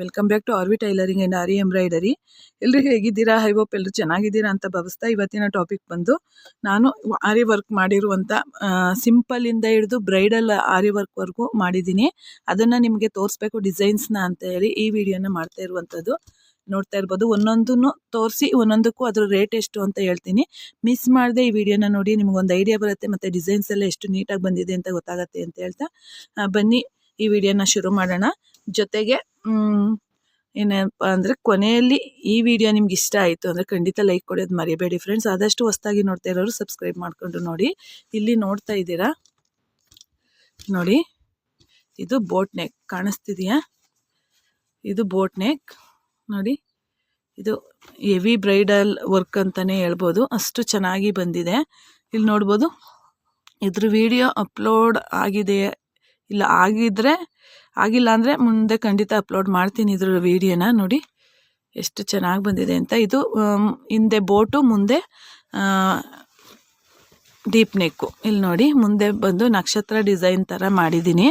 Welcome back to RV tailoring and aari embroidery ಎಲ್ಲರೂ ಹೇಗಿದ್ದೀರಾ? I hope ಎಲ್ಲರೂ ಚೆನ್ನಾಗಿದ್ದೀರಾ ಅಂತ ಭಾವಿಸ್ತಾ ಇವತ್ತಿನ ಟಾಪಿಕ್ ಬಂದು ನಾನು ಆರಿ ವರ್ಕ್ ಮಾಡಿರುವಂಥ ಸಿಂಪಲಿಂದ ಹಿಡಿದು ಬ್ರೈಡಲ್ ಆರಿ ವರ್ಕ್ವರೆಗೂ ಮಾಡಿದ್ದೀನಿ. ಅದನ್ನು ನಿಮಗೆ ತೋರಿಸ್ಬೇಕು ಡಿಸೈನ್ಸ್ನ ಅಂತ ಹೇಳಿ ಈ ವಿಡಿಯೋನ ಮಾಡ್ತಾ ಇರುವಂಥದ್ದು. ನೋಡ್ತಾ ಇರ್ಬೋದು, ಒಂದೊಂದನ್ನು ತೋರಿಸಿ ಒಂದೊಂದಕ್ಕೂ ಅದ್ರ ರೇಟ್ ಎಷ್ಟು ಅಂತ ಹೇಳ್ತೀನಿ. ಮಿಸ್ ಮಾಡಿದೆ ಈ ವಿಡಿಯೋನ ನೋಡಿ ನಿಮಗೊಂದು ಐಡಿಯಾ ಬರುತ್ತೆ ಮತ್ತು ಡಿಸೈನ್ಸ್ ಎಲ್ಲ ಎಷ್ಟು ನೀಟಾಗಿ ಬಂದಿದೆ ಅಂತ ಗೊತ್ತಾಗುತ್ತೆ ಅಂತ ಹೇಳ್ತಾ ಬನ್ನಿ ಈ ವಿಡಿಯೋನ ಶುರು ಮಾಡೋಣ. ಜೊತೆಗೆ ಏನಪ್ಪ ಅಂದರೆ ಕೊನೆಯಲ್ಲಿ ಈ ವಿಡಿಯೋ ನಿಮ್ಗೆ ಇಷ್ಟ ಆಯಿತು ಅಂದರೆ ಖಂಡಿತ ಲೈಕ್ ಕೊಡೋದು ಮರಿಬೇಡಿ ಫ್ರೆಂಡ್ಸ್ ಆದಷ್ಟು ಹೊಸ್ತಾಗಿ ನೋಡ್ತಾ ಇರೋರು ಸಬ್ಸ್ಕ್ರೈಬ್ ಮಾಡಿಕೊಂಡು ನೋಡಿ. ಇಲ್ಲಿ ನೋಡ್ತಾ ಇದ್ದೀರಾ? ನೋಡಿ, ಇದು ಬೋಟ್ ನೆಕ್ ಕಾಣಿಸ್ತಿದೆಯಾ? ಇದು ಬೋಟ್ ನೆಕ್ ನೋಡಿ, ಇದು ಹೆವಿ ಬ್ರೈಡಲ್ ವರ್ಕ್ ಅಂತಲೇ ಹೇಳ್ಬೋದು. ಅಷ್ಟು ಚೆನ್ನಾಗಿ ಬಂದಿದೆ. ಇಲ್ಲಿ ನೋಡ್ಬೋದು, ಇದ್ರ ವಿಡಿಯೋ ಅಪ್ಲೋಡ್ ಆಗಿದೆ ಇಲ್ಲ, ಆಗಿದ್ರೆ ಆಗಿಲ್ಲ ಅಂದರೆ ಮುಂದೆ ಖಂಡಿತ ಅಪ್ಲೋಡ್ ಮಾಡ್ತೀನಿ ಇದ್ರ ವಿಡಿಯೋನ ನೋಡಿ ಎಷ್ಟು ಚೆನ್ನಾಗಿ ಬಂದಿದೆ ಅಂತ. ಇದು ಹಿಂದೆ ಬೋಟು, ಮುಂದೆ ಡೀಪ್ ನೆಕ್ಕು ಇಲ್ಲಿ ನೋಡಿ, ಮುಂದೆ ಬಂದು ನಕ್ಷತ್ರ ಡಿಸೈನ್ ಥರ ಮಾಡಿದ್ದೀನಿ.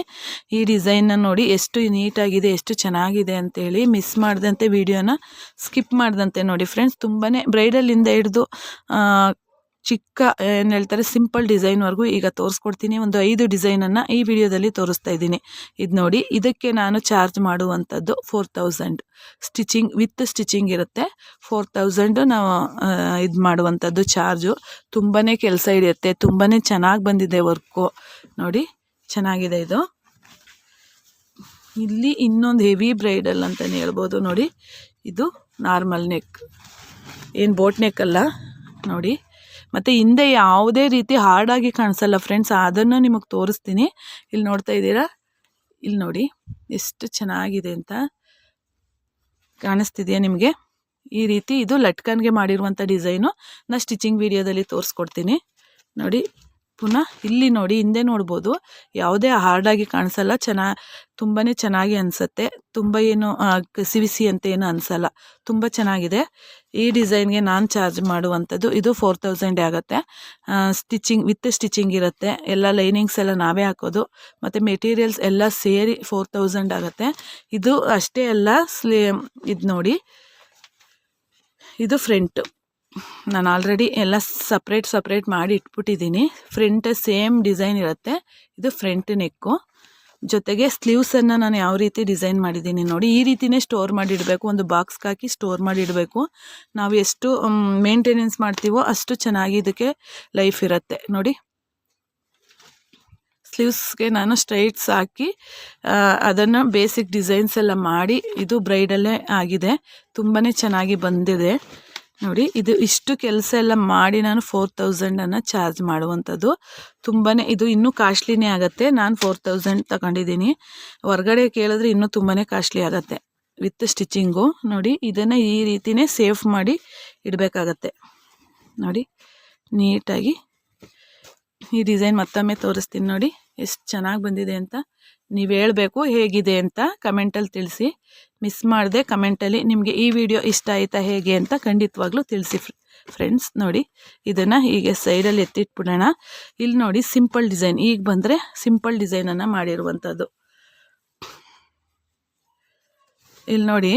ಈ ಡಿಸೈನ್ನ ನೋಡಿ ಎಷ್ಟು ನೀಟಾಗಿದೆ ಎಷ್ಟು ಚೆನ್ನಾಗಿದೆ ಅಂತೇಳಿ ಮಿಸ್ ಮಾಡ್ದಂತೆ ವಿಡಿಯೋನ ಸ್ಕಿಪ್ ಮಾಡ್ದಂತೆ ನೋಡಿ ಫ್ರೆಂಡ್ಸ್ ತುಂಬಾ ಬ್ರೈಡಲಿಂದ ಹಿಡಿದು ಚಿಕ್ಕ ಏನು ಹೇಳ್ತಾರೆ ಸಿಂಪಲ್ ಡಿಸೈನ್ವರೆಗೂ ಈಗ ತೋರಿಸ್ಕೊಡ್ತೀನಿ. ಒಂದು ಐದು ಡಿಸೈನನ್ನು ಈ ವಿಡಿಯೋದಲ್ಲಿ ತೋರಿಸ್ತಾ ಇದ್ದೀನಿ. ಇದು ನೋಡಿ, ಇದಕ್ಕೆ ನಾನು ಚಾರ್ಜ್ ಮಾಡುವಂಥದ್ದು four thousand stitching with stitching ಇರುತ್ತೆ. ಫೋರ್ ತೌಸಂಡು ನಾವು ಇದು ಮಾಡುವಂಥದ್ದು ಚಾರ್ಜು ತುಂಬಾ ಕೆಲಸ ಹಿಡಿಯುತ್ತೆ ತುಂಬಾ ಚೆನ್ನಾಗಿ ಬಂದಿದೆ ವರ್ಕು. ನೋಡಿ, ಚೆನ್ನಾಗಿದೆ ಇದು. ಇಲ್ಲಿ ಇನ್ನೊಂದು ಹೆವಿ ಬ್ರೈಡಲ್ ಅಂತಲೇ ಹೇಳ್ಬೋದು. ನೋಡಿ, ಇದು ನಾರ್ಮಲ್ ನೆಕ್ ಏನು ಬೋಟ್ ನೆಕ್ ಅಲ್ಲ. ನೋಡಿ. ಮತ್ತು ಹಿಂದೆ ಯಾವುದೇ ರೀತಿ ಹಾರ್ಡಾಗಿ ಕಾಣಿಸಲ್ಲ ಫ್ರೆಂಡ್ಸ್ ಅದನ್ನು ನಿಮಗೆ ತೋರಿಸ್ತೀನಿ. ಇಲ್ಲಿ ನೋಡ್ತಾ ಇದ್ದೀರಾ? ಇಲ್ಲಿ ನೋಡಿ, ಎಷ್ಟು ಚೆನ್ನಾಗಿದೆ ಅಂತ ಕಾಣಿಸ್ತಿದೆಯಾ ನಿಮಗೆ? ಈ ರೀತಿ ಇದು ಲಟ್ಕನ್ಗೆ ಮಾಡಿರುವಂಥ ಡಿಸೈನು ನಾನು ಸ್ಟಿಚಿಂಗ್ ವಿಡಿಯೋದಲ್ಲಿ ತೋರಿಸ್ಕೊಡ್ತೀನಿ. ನೋಡಿ ಪುನಃ ಇಲ್ಲಿ ನೋಡಿ, ಹಿಂದೆ ನೋಡ್ಬೋದು. ಯಾವುದೇ ಹಾರ್ಡಾಗಿ ಕಾಣಿಸಲ್ಲ. ಚೆನ್ನ ತುಂಬಾ ಚೆನ್ನಾಗಿ ಅನಿಸುತ್ತೆ. ತುಂಬ ಏನು ಕಸಿ ಬಿಸಿ ಅಂತ ಏನು ಅನಿಸಲ್ಲ. ತುಂಬ ಚೆನ್ನಾಗಿದೆ. ಈ ಡಿಸೈನ್ಗೆ ನಾನು ಚಾರ್ಜ್ ಮಾಡುವಂಥದ್ದು. ಇದು ಫೋರ್ ತೌಸಂಡ್ ಆಗುತ್ತೆ. ಸ್ಟಿಚಿಂಗ್, ವಿತ್ ಸ್ಟಿಚಿಂಗ್ ಇರುತ್ತೆ. ಎಲ್ಲ ಲೈನಿಂಗ್ಸ್ ಎಲ್ಲ ನಾವೇ ಹಾಕೋದು. ಮತ್ತು ಮೆಟೀರಿಯಲ್ಸ್ ಎಲ್ಲ ಸೇರಿ ಫೋರ್ ತೌಸಂಡ್ ಆಗುತ್ತೆ. ಇದು ಅಷ್ಟೇ ಅಲ್ಲ, ಸ್ಲೇ, ಇದು ನೋಡಿ. ಇದು ಫ್ರಂಟ್. ನಾನು ಆಲ್ರೆಡಿ ಎಲ್ಲ ಸಪ್ರೇಟ್ ಸಪ್ರೇಟ್ ಮಾಡಿ ಇಟ್ಬಿಟ್ಟಿದ್ದೀನಿ. ಫ್ರಂಟ್ ಸೇಮ್ ಡಿಸೈನ್ ಇರುತ್ತೆ. ಇದು ಫ್ರಂಟ್ ನೆಕ್ಕು ಜೊತೆಗೆ ಸ್ಲೀವ್ಸನ್ನು ನಾನು ಯಾವ ರೀತಿ ಡಿಸೈನ್ ಮಾಡಿದ್ದೀನಿ ನೋಡಿ. ಈ ರೀತಿಯೇ ಸ್ಟೋರ್ ಮಾಡಿ ಇಡಬೇಕು. ಒಂದು ಬಾಕ್ಸ್ಗೆ ಹಾಕಿ ಸ್ಟೋರ್ ಮಾಡಿ ಇಡಬೇಕು. ನಾವು ಎಷ್ಟು ಮೇಂಟೆನೆನ್ಸ್ ಮಾಡ್ತೀವೋ ಅಷ್ಟು ಚೆನ್ನಾಗಿ ಇದಕ್ಕೆ ಲೈಫ್ ಇರುತ್ತೆ. ನೋಡಿ. ಸ್ಲೀವ್ಸ್ಗೆ ನಾನು ಸ್ಟ್ರೈಟ್ಸ್ ಹಾಕಿ ಅದನ್ನು ಬೇಸಿಕ್ ಡಿಸೈನ್ಸ್ ಎಲ್ಲ ಮಾಡಿ ಇದು ಬ್ರೈಡಲ್ಲೇ ಆಗಿದೆ. ತುಂಬಾ ಚೆನ್ನಾಗಿ ಬಂದಿದೆ. ನೋಡಿ, ಇದು ಇಷ್ಟು ಕೆಲಸ ಎಲ್ಲ ಮಾಡಿ ನಾನು ಫೋರ್ ತೌಸಂಡನ್ನು ಚಾರ್ಜ್ ಮಾಡುವಂಥದ್ದು. ತುಂಬಾ ಇದು ಇನ್ನೂ ಕಾಸ್ಟ್ಲಿನೇ ಆಗುತ್ತೆ. ನಾನು ಫೋರ್ ತೌಸಂಡ್ ತಗೊಂಡಿದ್ದೀನಿ. ಹೊರ್ಗಡೆ ಕೇಳಿದ್ರೆ ಇನ್ನೂ ತುಂಬಾ ಕಾಸ್ಟ್ಲಿ ಆಗುತ್ತೆ. ವಿತ್ ಸ್ಟಿಚಿಂಗು ನೋಡಿ, ಇದನ್ನು ಈ ರೀತಿನೇ ಸೇಫ್ ಮಾಡಿ ಇಡಬೇಕಾಗತ್ತೆ. ನೋಡಿ, ನೀಟಾಗಿ ಈ ಡಿಸೈನ್ ಮತ್ತೊಮ್ಮೆ ತೋರಿಸ್ತೀನಿ ನೋಡಿ. ಎಷ್ಟು ಚೆನ್ನಾಗಿ ಬಂದಿದೆ ಅಂತ. ನೀವು ಹೇಳಬೇಕು ಹೇಗಿದೆ ಅಂತ ಕಮೆಂಟಲ್ಲಿ ತಿಳಿಸಿ. ಮಿಸ್ ಮಾಡಿದೆ ಕಮೆಂಟಲ್ಲಿ ನಿಮಗೆ ಈ ವಿಡಿಯೋ ಇಷ್ಟ ಆಯಿತಾ ಹೇಗೆ ಅಂತ ಖಂಡಿತವಾಗ್ಲೂ ತಿಳಿಸಿ ಫ್ರೆಂಡ್ಸ್ ನೋಡಿ. ಇದನ್ನು ಹೀಗೆ ಸೈಡಲ್ಲಿ ಎತ್ತಿಟ್ಬಿಡೋಣ. ಇಲ್ಲಿ ನೋಡಿ ಸಿಂಪಲ್ ಡಿಸೈನ್ ಈಗ ಬಂದರೆ ಸಿಂಪಲ್ ಡಿಸೈನನ್ನು ಮಾಡಿರುವಂಥದ್ದು ಇಲ್ಲಿ ನೋಡಿ.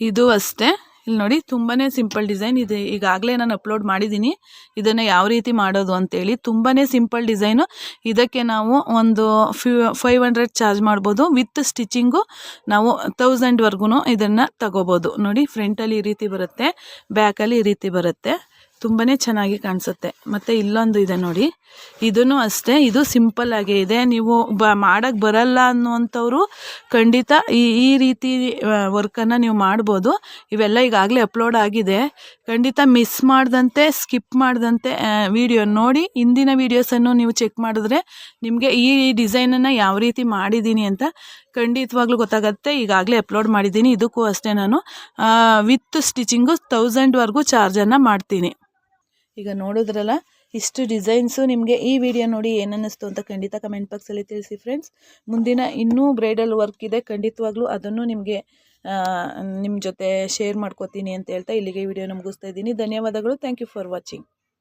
ಇದು ಅಷ್ಟೇ. ಇಲ್ಲಿ ನೋಡಿ ತುಂಬಾ ಸಿಂಪಲ್ ಡಿಸೈನ್ ಇದು. ಈಗಾಗಲೇ ನಾನು ಅಪ್ಲೋಡ್ ಮಾಡಿದ್ದೀನಿ ಇದನ್ನು ಯಾವ ರೀತಿ ಮಾಡೋದು ಅಂತೇಳಿ ತುಂಬಾ ಸಿಂಪಲ್ ಡಿಸೈನು ಇದಕ್ಕೆ ನಾವು ಒಂದು ಫ್ಯೂ ಫೈವ್ ಹಂಡ್ರೆಡ್ ಚಾರ್ಜ್ ಮಾಡ್ಬೋದು. ವಿತ್ ಸ್ಟಿಚಿಂಗು ನಾವು ತೌಸಂಡ್ವರೆಗೂ ಇದನ್ನು ತಗೋಬೋದು. ನೋಡಿ ಫ್ರಂಟಲ್ಲಿ ಈ ರೀತಿ ಬರುತ್ತೆ ಬ್ಯಾಕಲ್ಲಿ ಈ ರೀತಿ ಬರುತ್ತೆ. ತುಂಬಾ ಚೆನ್ನಾಗಿ ಕಾಣಿಸುತ್ತೆ. ಮತ್ತು ಇಲ್ಲೊಂದು ಇದೆ ನೋಡಿ. ಇದೂ ಅಷ್ಟೇ, ಇದು ಸಿಂಪಲ್ ಆಗೇ ಇದೆ. ನೀವು ಬ ಮಾಡೋಕ್ಕೆ ಬರಲ್ಲ ಅನ್ನುವಂಥವ್ರು ಖಂಡಿತ ಈ ಈ ರೀತಿ ವರ್ಕನ್ನು ನೀವು ಮಾಡ್ಬೋದು. ಇವೆಲ್ಲ ಈಗಾಗಲೇ ಅಪ್ಲೋಡ್ ಆಗಿದೆ. ಖಂಡಿತ ಮಿಸ್ ಮಾಡಿದಂತೆ ಸ್ಕಿಪ್ ಮಾಡಿದಂತೆ ವಿಡಿಯೋ ನೋಡಿ. ಹಿಂದಿನ ವೀಡಿಯೋಸನ್ನು ನೀವು ಚೆಕ್ ಮಾಡಿದ್ರೆ ನಿಮಗೆ ಈ ಡಿಸೈನನ್ನು ಯಾವ ರೀತಿ ಮಾಡಿದ್ದೀನಿ ಅಂತ ಖಂಡಿತವಾಗ್ಲೂ ಗೊತ್ತಾಗುತ್ತೆ. ಈಗಾಗಲೇ ಅಪ್ಲೋಡ್ ಮಾಡಿದ್ದೀನಿ ಇದಕ್ಕೂ ಅಷ್ಟೇ ನಾನು ವಿತ್ ಸ್ಟಿಚಿಂಗು ತೌಸಂಡ್ವರೆಗೂ ಚಾರ್ಜನ್ನು ಮಾಡ್ತೀನಿ. ಈಗ ನೋಡಿದ್ರಲ್ಲ, ಇಷ್ಟು ಡಿಸೈನ್ಸು ನಿಮಗೆ ಈ ವಿಡಿಯೋ ನೋಡಿ ಏನನ್ನಿಸ್ತು ಅಂತ ಖಂಡಿತ ಕಮೆಂಟ್ ಬಾಕ್ಸಲ್ಲಿ ತಿಳಿಸಿ ಫ್ರೆಂಡ್ಸ್ ಮುಂದಿನ ಇನ್ನೂ ಬ್ರೈಡಲ್ ವರ್ಕ್ ಇದೆ, ಖಂಡಿತವಾಗ್ಲೂ ಅದನ್ನು ನಿಮಗೆ ನಿಮ್ಮ ಜೊತೆ ಶೇರ್ ಮಾಡ್ಕೋತೀನಿ ಅಂತ ಹೇಳ್ತಾ ಇಲ್ಲಿಗೆ ವಿಡಿಯೋನ ಮುಗಿಸ್ತಾ ಇದ್ದೀನಿ. ಧನ್ಯವಾದಗಳು. Thank you for watching